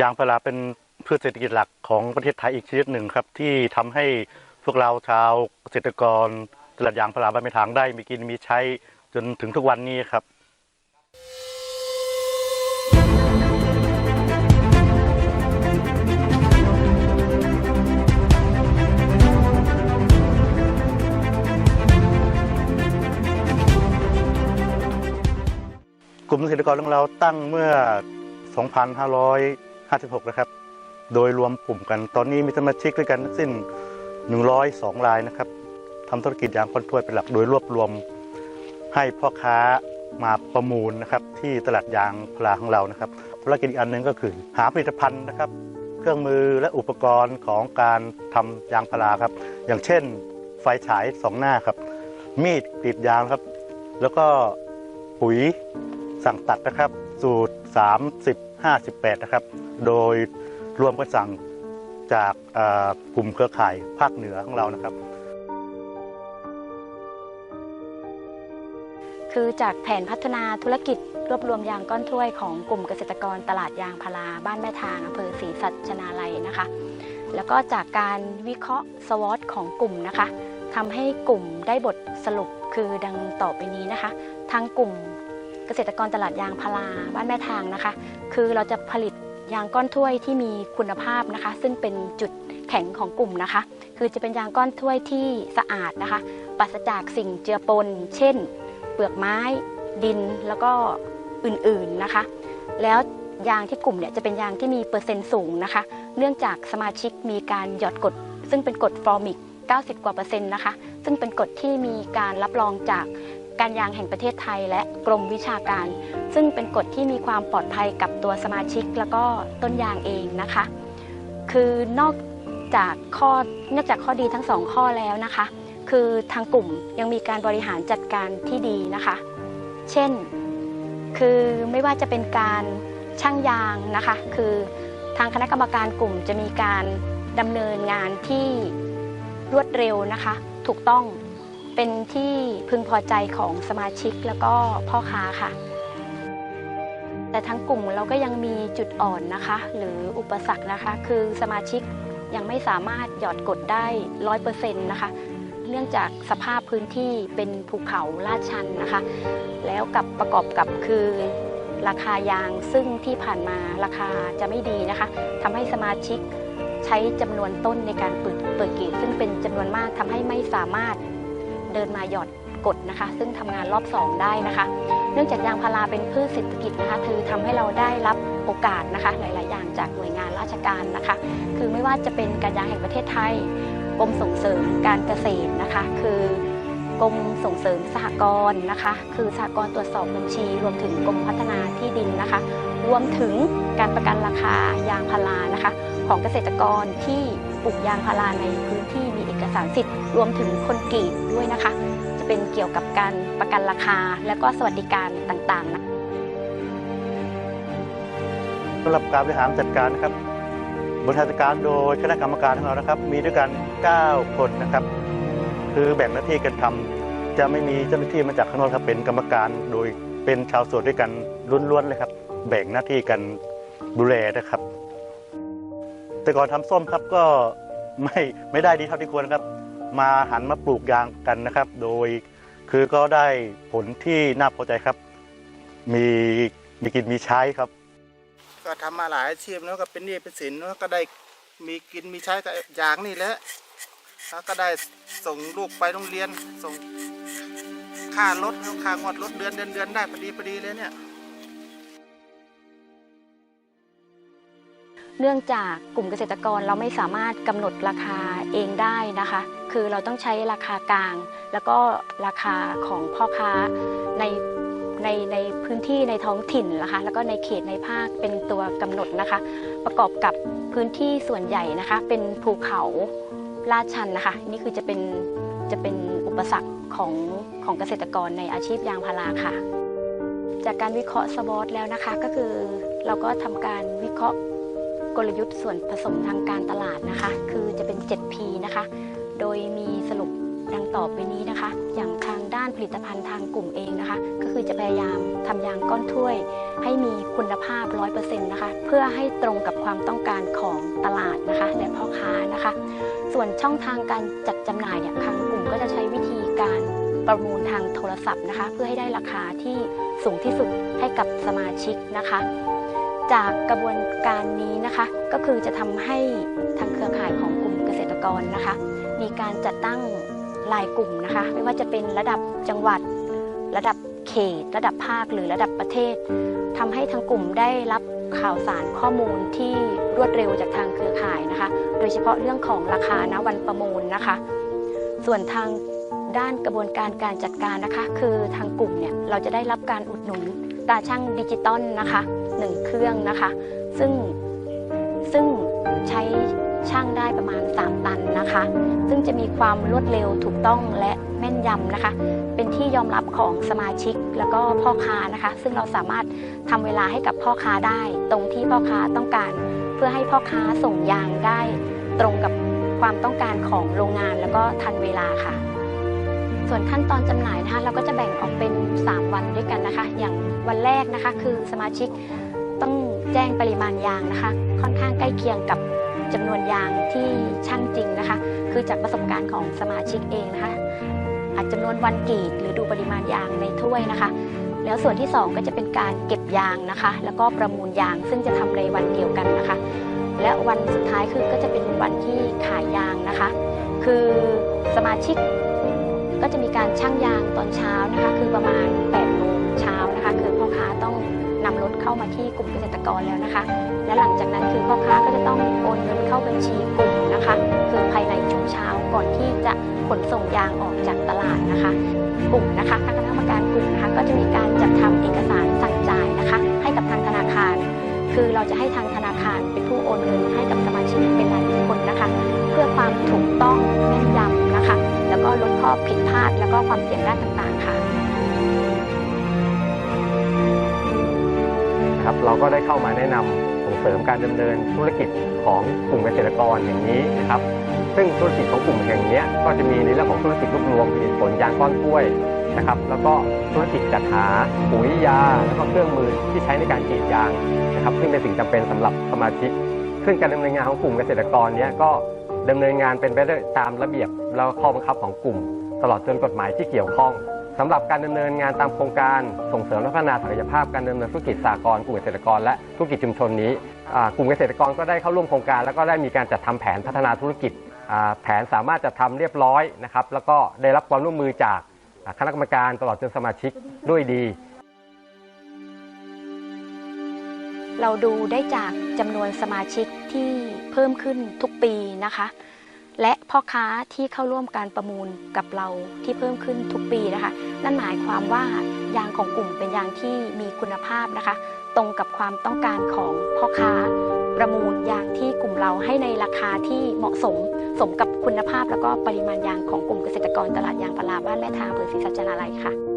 ยางพาราเป็นพืชเศรษฐกิจหลักของประเทศไทยอีกชนิดหนึ่งครับ ที่ทำให้พวกเราชาวเกษตรกรตลาดยางพาราบ้านไม่ทางได้มีกินมีใช้จนถึงทุกวันนี้ครับกลุ่มเกษตรกรของเราตั้งเมื่อ 56 นะครับ โดยรวมกลุ่มกันตอนนี้มีสมาชิกด้วยกันทั้งสิ้น 102 รายนะครับทำธุรกิจยางก้นถ้วยเป็นหลักโดยรวบรวมให้พ่อค้ามาประมูลนะครับที่ตลาดยางพาราของเรานะครับภารกิจอีกอันหนึ่งก็คือ หาผลิตภัณฑ์นะครับ เครื่องมือและอุปกรณ์ของการทำยางพาราครับ อย่างเช่น ไฟฉายสองหน้าครับ มีดกรีดยางครับ แล้วก็ปุ๋ยสั่งตัดนะครับ สูตร 30 58 นะครับ โดยรวมกันสั่งจากกลุ่มเครือข่ายภาคเหนือของเรานะครับ คือจากแผนพัฒนาธุรกิจรวบรวมยางก้อนถ้วยของกลุ่มเกษตรกรตลาดยางพาราบ้านแม่ทางอำเภอศรีสัชนาลัยนะคะ แล้วก็จากการวิเคราะห์สวอตของกลุ่มนะคะทำให้กลุ่มได้บทสรุปคือดังต่อไปนี้นะคะ ทางกลุ่ม เกษตรกรตลาดยางพาราบ้านแม่ทางนะคะ คือเราจะผลิตยางก้อนถ้วยที่มีคุณภาพนะคะ ซึ่งเป็นจุดแข็งของกลุ่มนะคะ คือจะเป็นยางก้อนถ้วยที่สะอาดนะคะปราศจากสิ่งเจือปน เช่น เปลือกไม้ ดินแล้วก็อื่นๆนะคะ แล้วยางที่กลุ่มเนี่ยจะเป็นยางที่มีเปอร์เซ็นต์สูงนะคะ เนื่องจากสมาชิกมีการหยอดกด ซึ่งเป็นกรดฟอร์มิก 90 กว่าเปอร์เซ็นต์นะคะ ซึ่งเป็นกรดที่มีการรับรองจาก การยางแห่งประเทศไทย และกรมวิชาการ ซึ่งเป็นกฎที่มีความปลอดภัยกับตัวสมาชิกแล้วก็ต้นยางเองนะคะ คือนอกจากข้อนอกจากข้อดีทั้งสองข้อแล้วนะคะ คือทางกลุ่มยังมีการบริหารจัดการที่ดีนะคะ เช่น คือไม่ว่าจะเป็นการช่างยางนะคะ คือทางคณะกรรมการกลุ่มจะมีการดำเนินงานที่รวดเร็วนะคะ ถูกต้อง เป็นที่พึงพอใจของสมาชิกแล้วก็พ่อค้าค่ะ แต่ทั้งกลุ่มเราก็ยังมีจุดอ่อนนะคะ หรืออุปสรรคนะคะ คือสมาชิกยังไม่สามารถหยอดกดได้ร้อยเปอร์เซ็นต์นะคะ เนื่องจากสภาพพื้นที่เป็นภูเขาลาดชันนะคะ แล้วกับประกอบกับคือราคายางซึ่งที่ผ่านมาราคาจะไม่ดีนะคะทำให้สมาชิกใช้จำนวนต้นในการเปิดเปิดเกตซึ่งเป็นจำนวนมากทำให้ไม่สามารถ เดินมาหยอดกดนะคะ ซึ่งทำงานรอบ 2 ได้นะคะ เนื่องจากยางพาราเป็นพืชเศรษฐกิจนะคะคือทำให้เราได้รับโอกาสนะคะ หลาย ๆ อย่างจากหน่วยงานราชการนะคะ คือไม่ว่าจะเป็นการยางแห่งประเทศไทยกรมส่งเสริมการเกษตรนะคะ คือกรมส่งเสริมสหกรณ์นะคะ คือสหกรณ์ตรวจสอบบัญชี รวมถึงกรมพัฒนาที่ดินนะคะ รวมถึงการประกันราคายางพารานะคะ ของเกษตรกรที่ปลูกยางพาราในพื้นที่มีเอกสารสิทธิ์ รวมถึงคนกรีดด้วยนะคะ จะเป็นเกี่ยวกับการประกันราคาและก็สวัสดิการต่างๆนะสำหรับการบริหารจัดการนะครับบริหารจัดการโดยคณะกรรมการของเรานะครับ มีด้วยกัน 9 คนนะครับ คือแบ่งหน้าที่กันทำจะไม่มีเจ้าหน้าที่มาจากข้างนอกครับเป็นกรรมการโดยเป็นชาวสวนด้วยกันล้วนๆเลยครับ แบ่งหน้าที่กันดูแลนะครับ แต่ก่อนทำส้มครับก็ไม่ไม่ได้ดีเท่าที่ควรครับ มาหันมาปลูกยางกันนะครับ โดยคือก็ได้ผลที่น่าพอใจครับ มีมีกินมีใช้ครับ ก็ทำมาหลายอาชีพเนาะก็เป็นหนี้เป็นสินเนาะก็ได้มีกินมีใช้กับยางนี่แหละแล้วก็ได้ส่งลูกไปโรงเรียนส่งค่ารถค่างวดรถเดือนเดือนเดือนได้พอดีพอดีเลยเนี่ย เนื่องจากกลุ่มเกษตรกรเราไม่สามารถกำหนดราคาเองได้นะคะ คือเราต้องใช้ราคากลาง แล้วก็ราคาของพ่อค้าในในในพื้นที่ในท้องถิ่นนะคะ แล้วก็ในเขตในภาคเป็นตัวกำหนดนะคะ ประกอบกับพื้นที่ส่วนใหญ่นะคะ เป็นภูเขาลาดชันนะคะ นี่คือจะเป็นจะเป็นอุปสรรคของของเกษตรกรในอาชีพยางพาราค่ะ จากการวิเคราะห์สวอตแล้วนะคะ ก็คือเราก็ทำการวิเคราะห์ กลยุทธ์ส่วนผสมทางการตลาดนะคะ คือจะเป็น 7P นะคะ โดยมีสรุปดังต่อไปนี้นะคะ อย่างทางด้านผลิตภัณฑ์ทางกลุ่มเองนะคะ ก็คือจะพยายามทำยางก้อนถ้วย ให้มีคุณภาพ 100%นะคะ เพื่อให้ตรงกับความต้องการของตลาดนะคะ และพ่อค้านะคะ ส่วนช่องทางการจัดจำหน่ายเนี่ยทางกลุ่มก็จะใช้วิธีการประมูลทางโทรศัพท์นะคะ เพื่อให้ได้ราคาที่สูงที่สุดให้กับสมาชิกนะคะ จากกระบวนการนี้นะคะ ก็คือจะทำให้ทางเครือข่ายของกลุ่มเกษตรกรนะคะ มีการจัดตั้งรายกลุ่มนะคะ ไม่ว่าจะเป็นระดับจังหวัด ระดับเขต ระดับภาคหรือระดับประเทศทำให้ทางกลุ่มได้รับข่าวสารข้อมูลที่รวดเร็วจากทางเครือข่ายนะคะ โดยเฉพาะเรื่องของราคาณวันประมูลนะคะ ส่วนทางด้านกระบวนการการจัดการนะคะ คือทางกลุ่มเนี่ยเราจะได้รับการอุดหนุน ตาช่างดิจิตอลนะคะหนึ่งเครื่องนะคะ ซึ่งซึ่งใช้ช่างได้ประมาณ 3 ตันนะคะ ซึ่งจะมีความรวดเร็วถูกต้องและแม่นยำนะคะ เป็นที่ยอมรับของสมาชิกแล้วก็พ่อค้านะคะ ซึ่งเราสามารถทำเวลาให้กับพ่อค้าได้ ตรงที่พ่อค้าต้องการ เพื่อให้พ่อค้าส่งยางได้ ตรงกับความต้องการของโรงงานแล้วก็ทันเวลาค่ะ ส่วนขั้นตอนจำหน่ายนะคะเราก็จะแบ่งออกเป็น 3 วันด้วยกันนะคะ อย่างวันแรกนะคะคือสมาชิกต้องแจ้งปริมาณยางนะคะ ค่อนข้างใกล้เคียงกับจำนวนยางที่ช่างจริงนะคะ คือจากประสบการณ์ของสมาชิกเองนะคะอาจจำนวนวันกรีดหรือดูปริมาณยางในถ้วยนะคะ แล้วส่วนที่ 2 ก็จะเป็นการเก็บยางนะคะ แล้วก็ประมูลยางซึ่งจะทำในวันเดียวกันนะคะ และวันสุดท้ายคือก็จะเป็นวันที่ขายยางนะคะ คือสมาชิก ก็จะมีการชั่งยางตอนเช้านะคะ คือประมาณ8โมงเช้านะคะ คือพ่อค้าต้องนำรถเข้ามาที่กลุ่มเกษตรกรแล้วนะคะ และหลังจากนั้นคือพ่อค้าก็จะต้องโอนเงินเข้าบัญชีกลุ่มนะคะ คือภายในช่วงเช้าก่อนที่จะขนส่งยางออกจากตลาดนะคะ กลุ่มนะคะทางคณะกรรมการกลุ่มนะคะก็จะมีการจัดทำเอกสารสั่งจ่ายนะคะ ให้กับทางธนาคาร คือเราจะให้ทางธนาคารเป็นผู้โอนเงินให้กับสมาชิกเป็นรายบุคคลนะคะ เพื่อความถูกต้องแม่น ก็ลดข้อผิดพลาด แล้วก็ความเสี่ยงด้านต่างๆค่ะ ครับเราก็ได้เข้ามาแนะนำส่งเสริมการดำเนินธุรกิจของกลุ่มเกษตรกรแห่างนี้นะครับ ซึ่งธุรกิจของกลุ่มแห่งเนี้ยก็จะมีในเรื่องของธุรกิจรวบรวมผลิตผลยางก้อนกล้วยนะครับ แล้วก็ธุรกิจจัดหาปุ๋ยยา แล้วก็เครื่องมือที่ใช้ในการกรีดยางนะครับ ซึ่งเป็นสิ่งจำเป็นสำหรับสมาชิก ซึ่งการดำเนินงานของกลุ่มเกษตรกรเนี้ยก็ ดำเนินงานเป็นไปได้ตามระเบียบแล้วข้อบังคับของกลุ่ม ตลอดจนกฎหมายที่เกี่ยวข้องสำหรับการดำเนินงานตามโครงการส่งเสริมและพัฒนาศักยภาพการดำเนินธุรกิจสากลกลุ่มเกษตรกร และธุรกิจชุมชนนี้กลุ่มเกษตรกรก็ได้เข้าร่วมโครงการ แล้วก็ได้มีการจัดทำแผนพัฒนาธุรกิจแผนสามารถจัดทำเรียบร้อยนะครับแล้วก็ได้รับความร่วมมือจากคณะกรรมการตลอดจนสมาชิกด้วยดี เราดูได้จากจำนวนสมาชิกที่เพิ่มขึ้นทุกปีนะคะ และพ่อค้าที่เข้าร่วมการประมูลกับเราที่เพิ่มขึ้นทุกปีนะคะ นั่นหมายความว่ายางของกลุ่มเป็นยางที่มีคุณภาพนะคะ ตรงกับความต้องการของพ่อค้าประมูลยางที่กลุ่มเราให้ในราคาที่เหมาะสม สมกับคุณภาพ แล้วก็ปริมาณยางของกลุ่มเกษตรกรตลาดยางพาราบ้านแม่ทางอำเภอศรีสัชนาลัยค่ะ